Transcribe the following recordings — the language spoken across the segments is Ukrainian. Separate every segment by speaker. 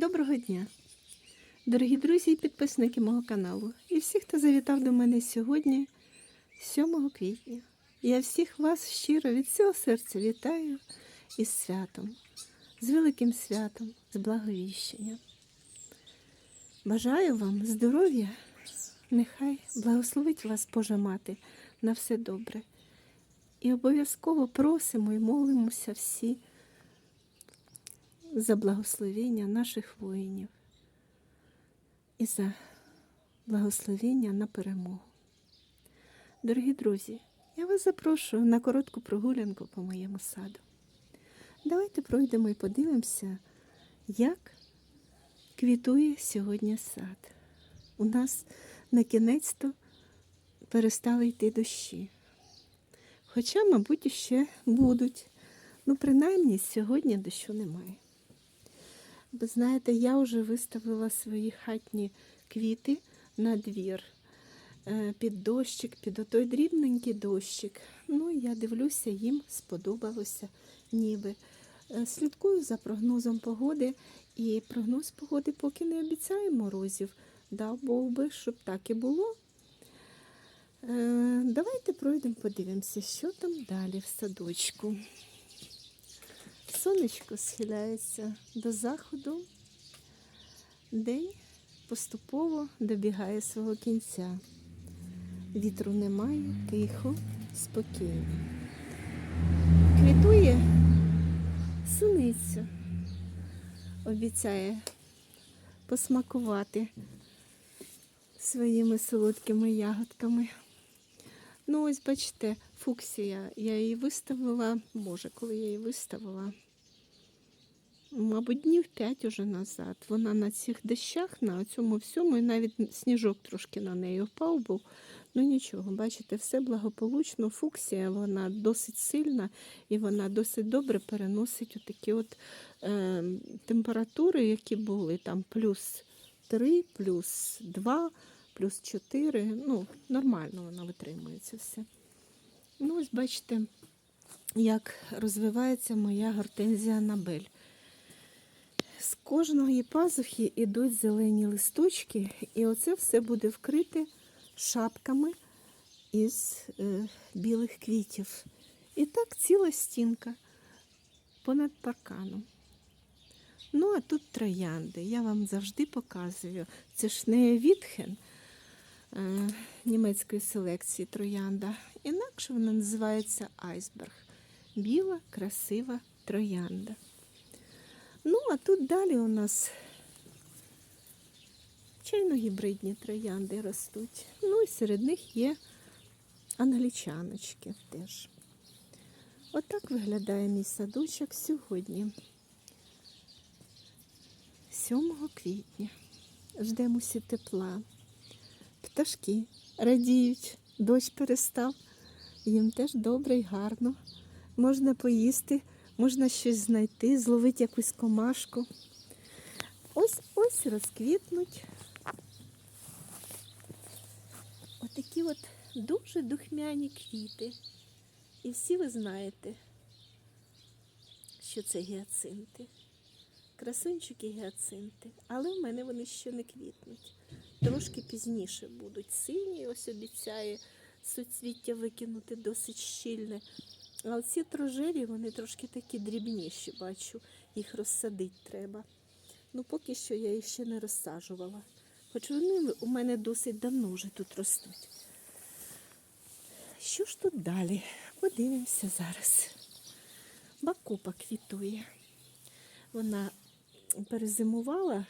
Speaker 1: Доброго дня, дорогі друзі і підписники мого каналу, і всі, хто завітав до мене сьогодні, 7 квітня. Я всіх вас щиро від всього серця вітаю із святом, з великим святом, з благовіщенням. Бажаю вам здоров'я, нехай благословить вас Божа Мати на все добре. І обов'язково просимо і молимося всі за благословення наших воїнів і за благословення на перемогу. Дорогі друзі, я вас запрошую на коротку прогулянку по моєму саду. Давайте пройдемо і подивимося, як квітує сьогодні сад. У нас на кінець-то перестали йти дощі. Хоча, мабуть, ще будуть. Ну, принаймні, сьогодні дощу немає. Ви знаєте, я вже виставила свої хатні квіти на двір е, під дощик, під отой дрібненький дощик. Ну, я дивлюся, їм сподобалося ніби. Е, Слідкую за прогнозом погоди, і прогноз погоди поки не обіцяє морозів. Дав Бог би, щоб так і було. Е, Давайте пройдемо, подивимося, що там далі в садочку. Сонечко схиляється до заходу. День поступово добігає свого кінця. Вітру немає, тихо, спокійно. Квітує суниця. Обіцяє посмакувати своїми солодкими ягодками. Ну, ось бачите, фуксія. Я її виставила, боже, коли я її виставила, мабуть, днів п'ять уже назад. Вона на цих дощах, на цьому всьому, і навіть сніжок трошки на неї впав був. Ну нічого, бачите, все благополучно. Фуксія, вона досить сильна і вона досить добре переносить отакі от е, температури, які були там плюс 3, плюс 2, плюс 4. Ну, нормально вона витримується все. Ну, ось бачите, як розвивається моя гортензія Анабель. З кожної пазухи йдуть зелені листочки, і оце все буде вкрите шапками із е, білих квітів. І так ціла стінка понад парканом. Ну, а тут троянди. Я вам завжди показую. Це ж не Вітхен німецької селекції троянда. Інакше вона називається айсберг. Біла, красива троянда. Ну, а тут далі у нас чайно-гібридні троянди ростуть. Ну і серед них є англічаночки теж. Отак виглядає мій садочок сьогодні. 7 квітня. Ждемо всі тепла. Пташки радіють, дощ перестав. Їм теж добре і гарно. Можна поїсти, можна щось знайти, зловити якусь комашку. Ось ось розквітнуть. Отакі от дуже духмяні квіти. І всі ви знаєте, що це гіацинти. Красунчики гіацинти, але в мене вони ще не квітнуть. Трошки пізніше будуть сині, ось обіцяє суцвіття викинути досить щільне. А оці трожеві, вони трошки такі дрібніші, бачу, їх розсадити треба. Ну, поки що я їх ще не розсаджувала. Хоч вони у мене досить давно вже тут ростуть. Що ж тут далі? Подивимося зараз. Бакупа квітує. Вона перезимувала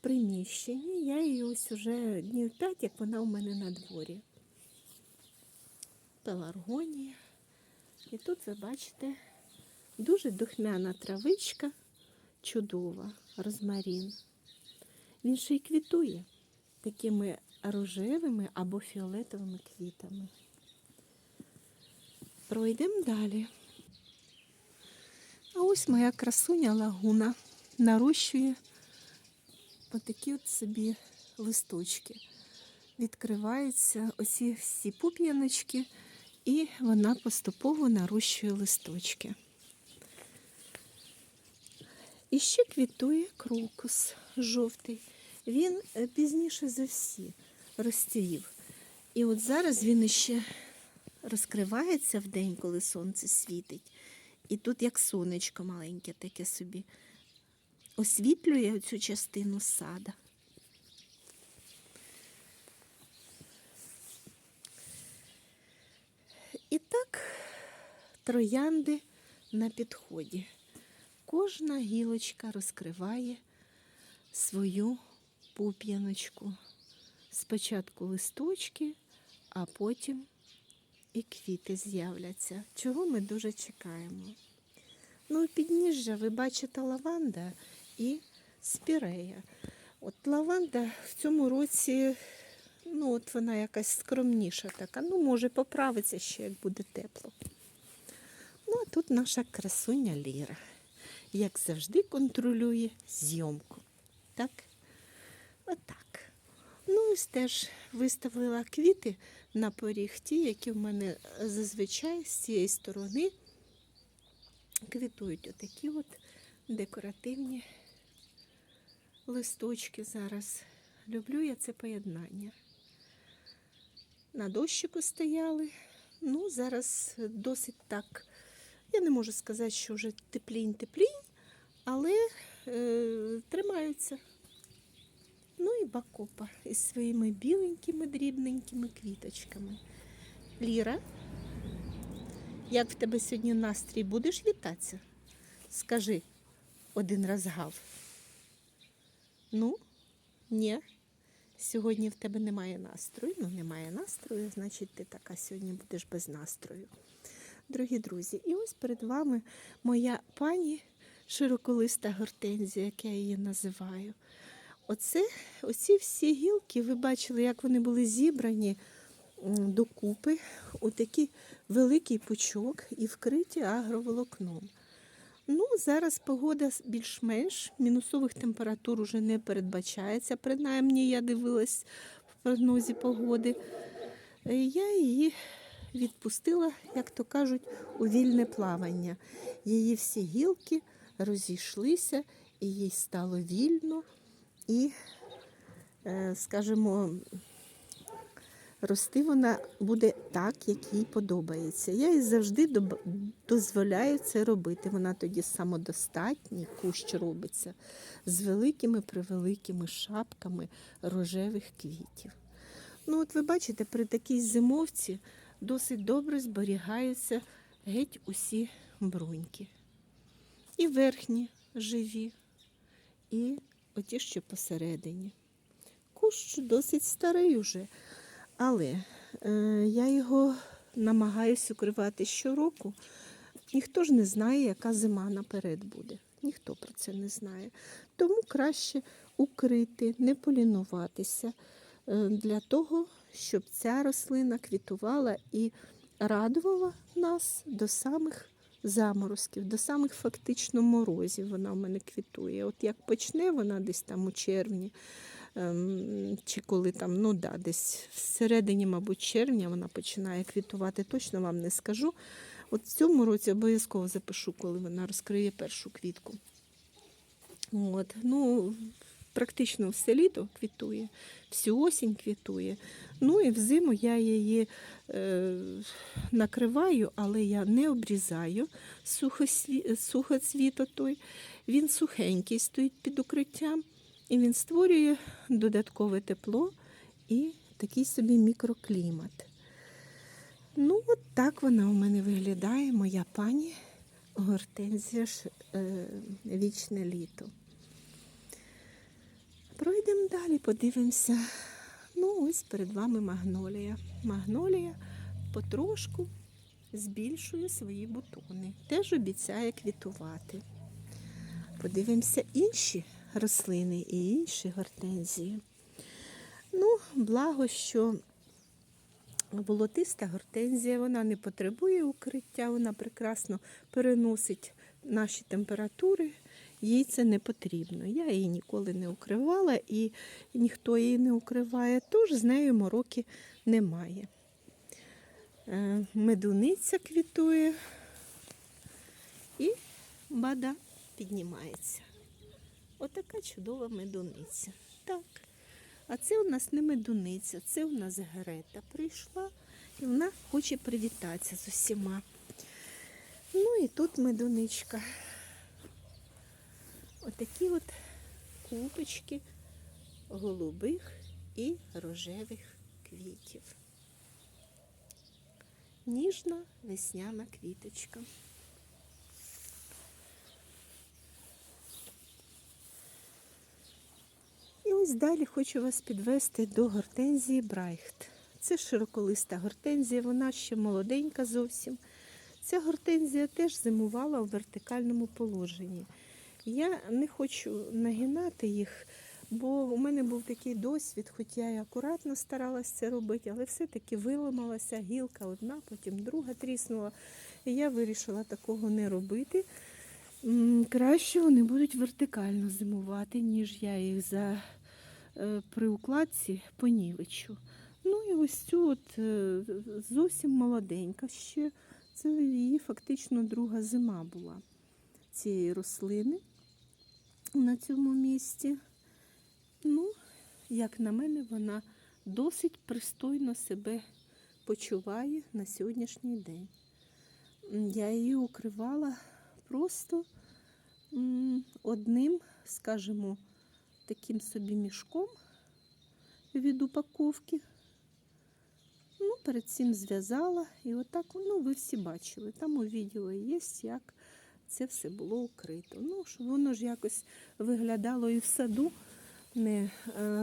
Speaker 1: приміщенні. Я її ось уже днів п'ять, як вона у мене на дворі. Пеларгонія. І тут ви бачите дуже духмяна травичка, чудова, розмарін. Він ще й квітує такими рожевими або фіолетовими квітами. Пройдемо далі. А ось моя красуня лагуна нарощує отакі от собі листочки. Відкриваються оці всі пуп'яночки, і вона поступово нарощує листочки. І ще квітує крокус жовтий. Він е, пізніше за всі розцвів. І от зараз він іще розкривається в день, коли сонце світить. І тут як сонечко маленьке таке собі освітлює цю частину сада. І так троянди на підході. Кожна гілочка розкриває свою пуп'яночку. Спочатку листочки, а потім і квіти з'являться, чого ми дуже чекаємо. Ну, підніжжя ви бачите лаванда і спірея. От лаванда в цьому році, ну от вона якась скромніша така. Ну, може, поправиться ще, як буде тепло. Ну, а тут наша красуня Ліра, як завжди, контролює зйомку. Так? Отак. Ну, ось теж виставила квіти на поріг, ті, які в мене зазвичай з цієї сторони квітують отакі от декоративні листочки зараз. Люблю я це поєднання. На дощику стояли. Ну, зараз досить так. Я не можу сказати, що вже теплінь-теплінь, але е, тримаються. Ну і бакопа із своїми біленькими дрібненькими квіточками. Ліра, як в тебе сьогодні настрій? Будеш вітатися? Скажи один раз гав. Ну, ні. Сьогодні в тебе немає настрою. Ну, немає настрою, значить, ти така сьогодні будеш без настрою. Дорогі друзі, і ось перед вами моя пані широколиста гортензія, як я її називаю. Оце, оці всі гілки, ви бачили, як вони були зібрані докупи у такий великий пучок і вкриті агроволокном. Ну, зараз погода більш-менш, мінусових температур уже не передбачається, принаймні я дивилась в прогнозі погоди. Е, Я її відпустила, як то кажуть, у вільне плавання. Її всі гілки розійшлися, і їй стало вільно і, е, скажімо, рости вона буде так, як їй подобається. Я їй завжди дозволяю це робити. Вона тоді самодостатній кущ робиться з великими превеликими шапками рожевих квітів. Ну, от ви бачите, при такій зимовці досить добре зберігаються геть усі бруньки. І верхні живі, і оті, що посередині. Кущ досить старий уже, але е, я його намагаюся укривати щороку. Ніхто ж не знає, яка зима наперед буде. Ніхто про це не знає. Тому краще укрити, не полінуватися е, для того, щоб ця рослина квітувала і радувала нас до самих заморозків, до самих фактично морозів вона в мене квітує. От як почне вона десь там у червні, чи коли там, ну да, десь всередині, мабуть, червня вона починає квітувати, точно вам не скажу. От в цьому році обов'язково запишу, коли вона розкриє першу квітку. От, ну, практично все літо квітує, всю осінь квітує. Ну і взиму я її е, накриваю, але я не обрізаю сухосві- сухоцвіт той. Він сухенький стоїть під укриттям, і він створює додаткове тепло і такий собі мікроклімат. Ну, от так вона у мене виглядає, моя пані Гортензія ж, е, вічне літо. Пройдемо далі, подивимося. Ну, ось перед вами магнолія. Магнолія потрошку збільшує свої бутони. Теж обіцяє квітувати. Подивимося інші рослини і інші гортензії. Ну, благо, що Волотиста гортензія, вона не потребує укриття, вона прекрасно переносить наші температури, їй це не потрібно. Я її ніколи не укривала і ніхто її не укриває, тож з нею мороки немає. Е, Медуниця квітує і бада піднімається. Отака чудова медуниця. Так. А це у нас не медуниця, це у нас Грета прийшла і вона хоче привітатися з усіма. Ну і тут медуничка. Отакі от купочки голубих і рожевих квітів. Ніжна весняна квіточка. Ось далі хочу вас підвести до гортензії Брайхт. Це широколиста гортензія, вона ще молоденька зовсім. Ця гортензія теж зимувала у вертикальному положенні. Я не хочу нагинати їх, бо у мене був такий досвід, хоч я і акуратно старалася це робити, але все-таки виламалася гілка одна, потім друга тріснула. І я вирішила такого не робити. Краще вони будуть вертикально зимувати, ніж я їх за при укладці понівечу. Ну і ось цю от е, зовсім молоденька ще. Це її фактично друга зима була цієї рослини на цьому місці. Ну, як на мене, вона досить пристойно себе почуває на сьогоднішній день. Я її укривала просто одним, скажімо, таким собі мішком від упаковки. Ну, перед цим зв'язала і отак, ну, ви всі бачили. Там у відео є, як це все було укрито. Ну, щоб воно ж якось виглядало і в саду, не е,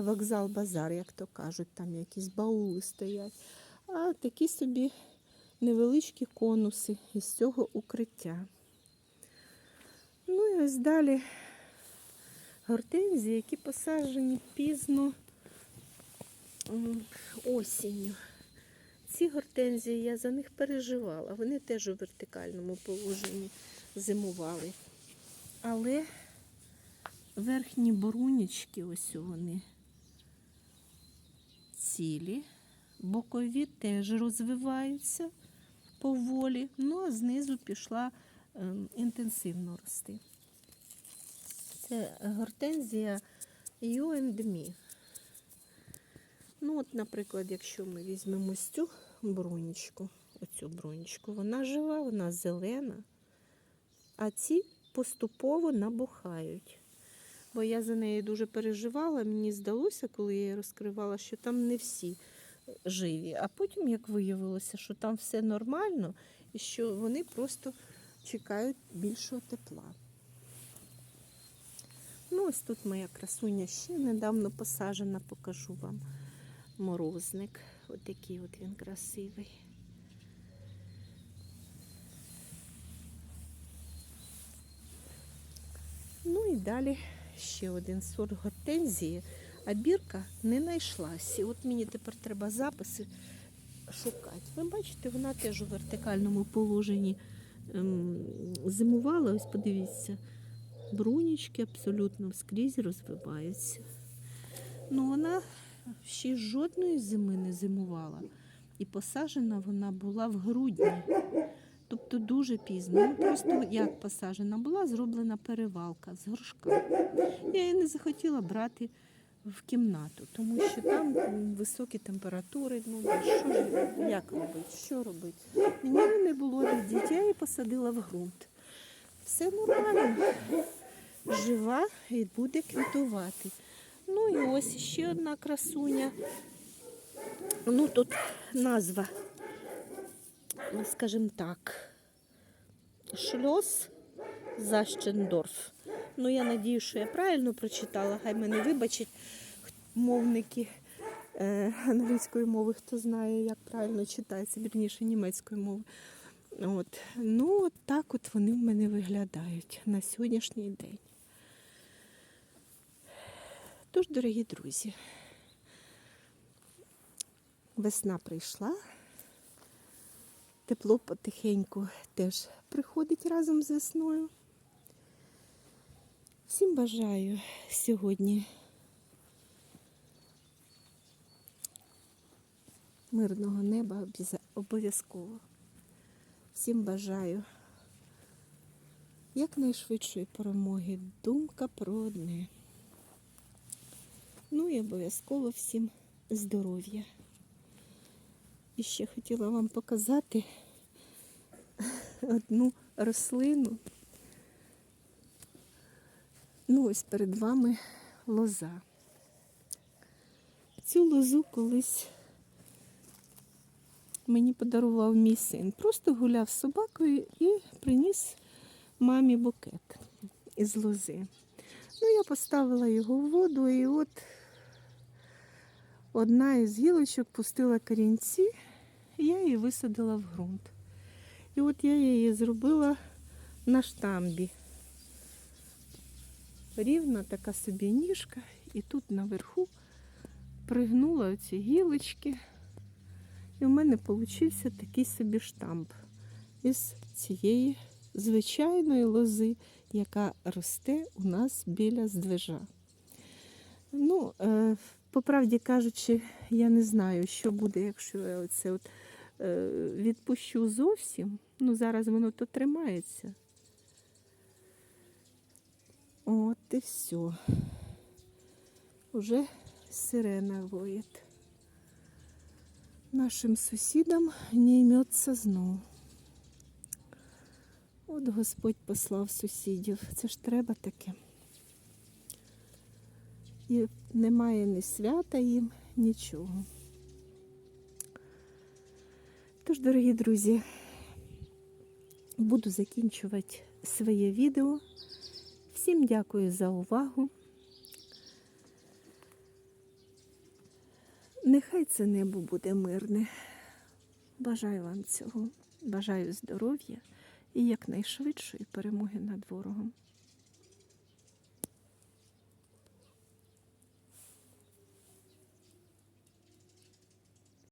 Speaker 1: вокзал-базар, як то кажуть, там якісь баули стоять, а такі собі невеличкі конуси із цього укриття. Ну і ось далі гортензії, які посаджені пізно осінню. Ці гортензії я за них переживала. Вони теж у вертикальному положенні зимували. Але верхні борунічки, ось вони цілі, бокові теж розвиваються поволі, ну а знизу пішла ем, інтенсивно рости. Це гортензія You and Me. Ну, от, наприклад, якщо ми візьмемо цю бронічку, оцю бронічку, вона жива, вона зелена, а ці поступово набухають. Бо я за неї дуже переживала, мені здалося, коли я її розкривала, що там не всі живі. А потім, як виявилося, що там все нормально і що вони просто чекають більшого тепла. Ну, ось тут моя красуня ще недавно посаджена, покажу вам морозник. Ось такий от він красивий. Ну і далі ще один сорт гортензії, а бірка не знайшлася. От мені тепер треба записи шукати. Ви бачите, вона теж у вертикальному положенні ем, зимувала. Ось подивіться, брунічки абсолютно скрізь розвиваються. Ну, вона ще жодної зими не зимувала. І посаджена вона була в грудні. Тобто дуже пізно. Ну, просто як посаджена була, зроблена перевалка з горшка. Я її не захотіла брати в кімнату, тому що там високі температури. Ну, що ж, як робити? Що робити? Мені не було дітей, я її посадила в ґрунт. Все нормально. Жива і буде квітувати. Ну і ось ще одна красуня. Ну тут назва, ну, скажімо так, Шльос Защендорф. Ну, я надію, що я правильно прочитала, хай мене вибачать мовники е, англійської мови, хто знає, як правильно читається, вірніше німецької мови. От. Ну, от так от вони в мене виглядають на сьогоднішній день. Тож, дорогі друзі, весна прийшла, тепло потихеньку теж приходить разом з весною. Всім бажаю сьогодні мирного неба обов'язково. Всім бажаю якнайшвидшої перемоги. Думка про одне. Ну і обов'язково всім здоров'я. І ще хотіла вам показати одну рослину. Ну, ось перед вами лоза. Цю лозу колись мені подарував мій син. Просто гуляв з собакою і приніс мамі букет із лози. Ну, я поставила його в воду, і от одна із гілочок пустила корінці, і я її висадила в ґрунт. І от я її зробила на штамбі. Рівна така собі ніжка, і тут наверху пригнула оці гілочки. І в мене получився такий собі штамп із цієї звичайної лози, яка росте у нас біля здвижа. Ну, е, по правді кажучи, я не знаю, що буде, якщо я оце от, е, відпущу зовсім. Ну, зараз воно то тримається. От і все. Уже сирена воет. Нашим сусідам не йметься знов. От Господь послав сусідів. Це ж треба таке. І немає ні свята їм, нічого. Тож, дорогі друзі, буду закінчувати своє відео. Всім дякую за увагу. Нехай це небо буде мирне. Бажаю вам цього. Бажаю здоров'я і якнайшвидшої перемоги над ворогом.